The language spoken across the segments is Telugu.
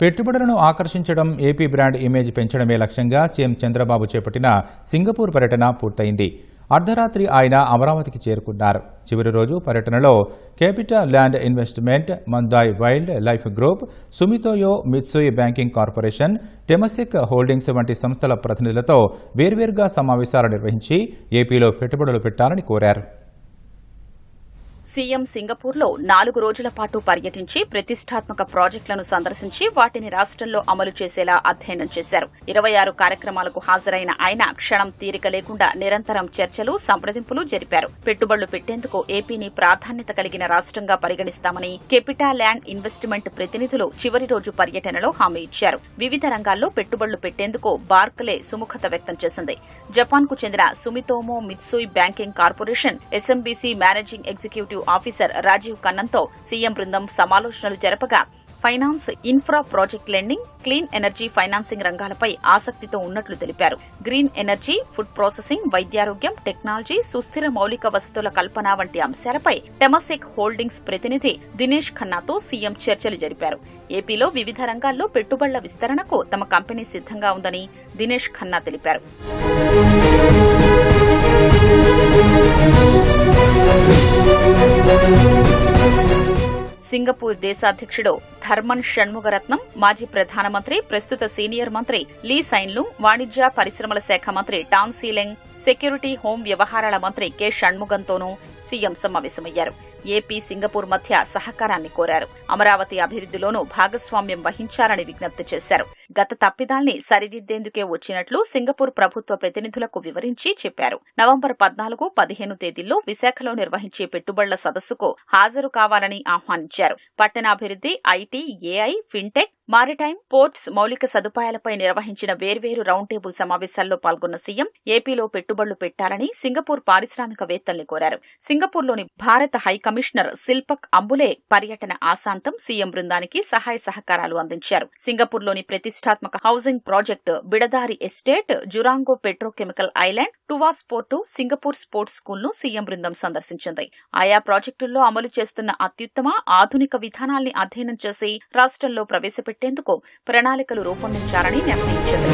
పెట్టుబడులను ఆకర్షించడం ఏపీ బ్రాండ్ ఇమేజ్ పెంచడమే లక్ష్యంగా సీఎం చంద్రబాబు చేపట్టిన సింగపూర్ పర్యటన పూర్తయింది. అర్ధరాత్రి ఆయన అమరావతికి చేరుకున్నారు. చివరి రోజు పర్యటనలో CapitaLand Investment Mandai Wildlife Group Sumitomo Mitsui Banking Corporation Temasek Holdings వంటి సంస్థల ప్రతినిధులతో వేర్వేరుగా సమావేశాలు నిర్వహించి ఏపీలో పెట్టుబడులు పెట్టాలని కోరారు. సీఎం సింగపూర్లో నాలుగు రోజుల పాటు పర్యటించి ప్రతిష్టాత్మక ప్రాజెక్టులను సందర్శించి వాటిని రాష్ట్రంలో అమలు చేసేలా అధ్యయనం చేశారు. ఇరవై ఆరు కార్యక్రమాలకు హాజరైన ఆయన క్షణం తీరిక లేకుండా నిరంతరం చర్చలు సంప్రదింపులు జరిపారు. పెట్టుబడులు పెట్టేందుకు ఏపీని ప్రాధాన్యత కలిగిన రాష్ట్రంగా పరిగణిస్తామని కెపిటా ల్యాండ్ ఇన్వెస్ట్మెంట్ ప్రతినిధులు చివరి రోజు పర్యటనలో హామీ ఇచ్చారు. వివిధ రంగాల్లో పెట్టుబడులు పెట్టేందుకు బార్క్లే సుముఖత వ్యక్తం చేసింది. జపాన్కు చెందిన Sumitomo Mitsui Banking Corporation SMBC managing executive officer Rajiv కన్నన్తో CM బృందం సమాలోచనలు జరపగా finance infra project lending clean energy financing రంగాలపై ఆసక్తితో ఉన్నట్లు తెలిపారు. గ్రీన్ ఎనర్జీ ఫుడ్ ప్రాసెసింగ్ వైద్యారోగ్యం టెక్నాలజీ సుస్థిర మౌలిక వసతుల కల్పన వంటి అంశాలపై టెమసెక్ హోల్డింగ్స్ ప్రతినిధి దినేష్ ఖన్నాతో సీఎం చర్చలు జరిపారు. ఏపీలో వివిధ రంగాల్లో పెట్టుబడుల విస్తరణకు తమ కంపెనీ సిద్ధంగా ఉందని దినేష్ ఖన్నా తెలిపారు. సింగపూర్ దేశాధ్యక్షుడు ధర్మన్ షణ్ముగరత్నం మాజీ ప్రధానమంత్రి ప్రస్తుత సీనియర్ మంత్రి లీ సైన్లు వాణిజ్య పరిశ్రమల శాఖ మంత్రి టాన్ సీలెంగ్ సెక్యూరిటీ హోం వ్యవహారాల మంత్రి కె షణ్ముగంతోనూ సీఎం సమావేశమయ్యారు. ఏపీ సింగపూర్ మధ్య సహకారాన్ని కోరారు. అమరావతి అభివృద్దిలోనూ భాగస్వామ్యం వహించాలని విజ్ఞప్తి చేశారు. గత తప్పిదాల్ని సరిదిద్దేందుకే వచ్చినట్లు సింగపూర్ ప్రభుత్వ ప్రతినిధులకు వివరించి చెప్పారు. నవంబర్ పద్నాలుగు పదిహేను తేదీల్లో విశాఖలో నిర్వహించే పెట్టుబడుల సదస్సుకు హాజరు కావాలని ఆహ్వానించారు. పట్టణాభివృద్ది IT AI fintech maritime ports మౌలిక సదుపాయాలపై నిర్వహించిన వేర్వేరు రౌండ్ టేబుల్ సమావేశాల్లో పాల్గొన్న సీఎం ఏపీలో పెట్టుబడులు పెట్టాలని సింగపూర్ పారిశ్రామికవేత్తల్ని కోరారు. సింగపూర్లోని భారత హై కమిషనర్ శిల్పక్ అంబులే పర్యటన ఆశాంతం సీఎం బృందానికి సహాయ సహకారాలు అందించారు. సింగపూర్లోని ప్రతిష్టాత్మక housing project Bidadari estate Jurong petrochemical island Tuas port Singapore sports స్కూల్ను CM బృందం సందర్శించింది. ఆయా ప్రాజెక్టుల్లో అమలు చేస్తున్న అత్యుత్తమ ఆధునిక విధానాల్ని అధ్యయనం చేసి రాష్ట్రంలో ప్రవేశపెట్టేందుకు ప్రణాళికలు రూపొందించాలని నిర్ణయించింది.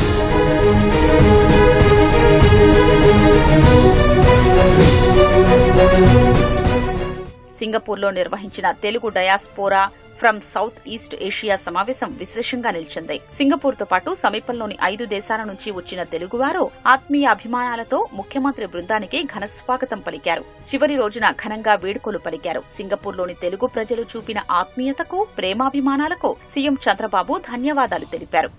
సింగపూర్లో నిర్వహించిన Telugu diaspora from South East Asia సమావేశం విశేషంగా నిలిచింది. సింగపూర్తో పాటు సమీపంలోని ఐదు దేశాల నుంచి వచ్చిన తెలుగువారు ఆత్మీయ అభిమానాలతో ముఖ్యమంత్రి బృందానికి ఘన స్వాగతం పలికారు. చివరి రోజున ఘనంగా వేడుకలు పలికారు. సింగపూర్లోని తెలుగు ప్రజలు చూపిన ఆత్మీయతకు ప్రేమాభిమానాలకు సీఎం చంద్రబాబు ధన్యవాదాలు తెలిపారు.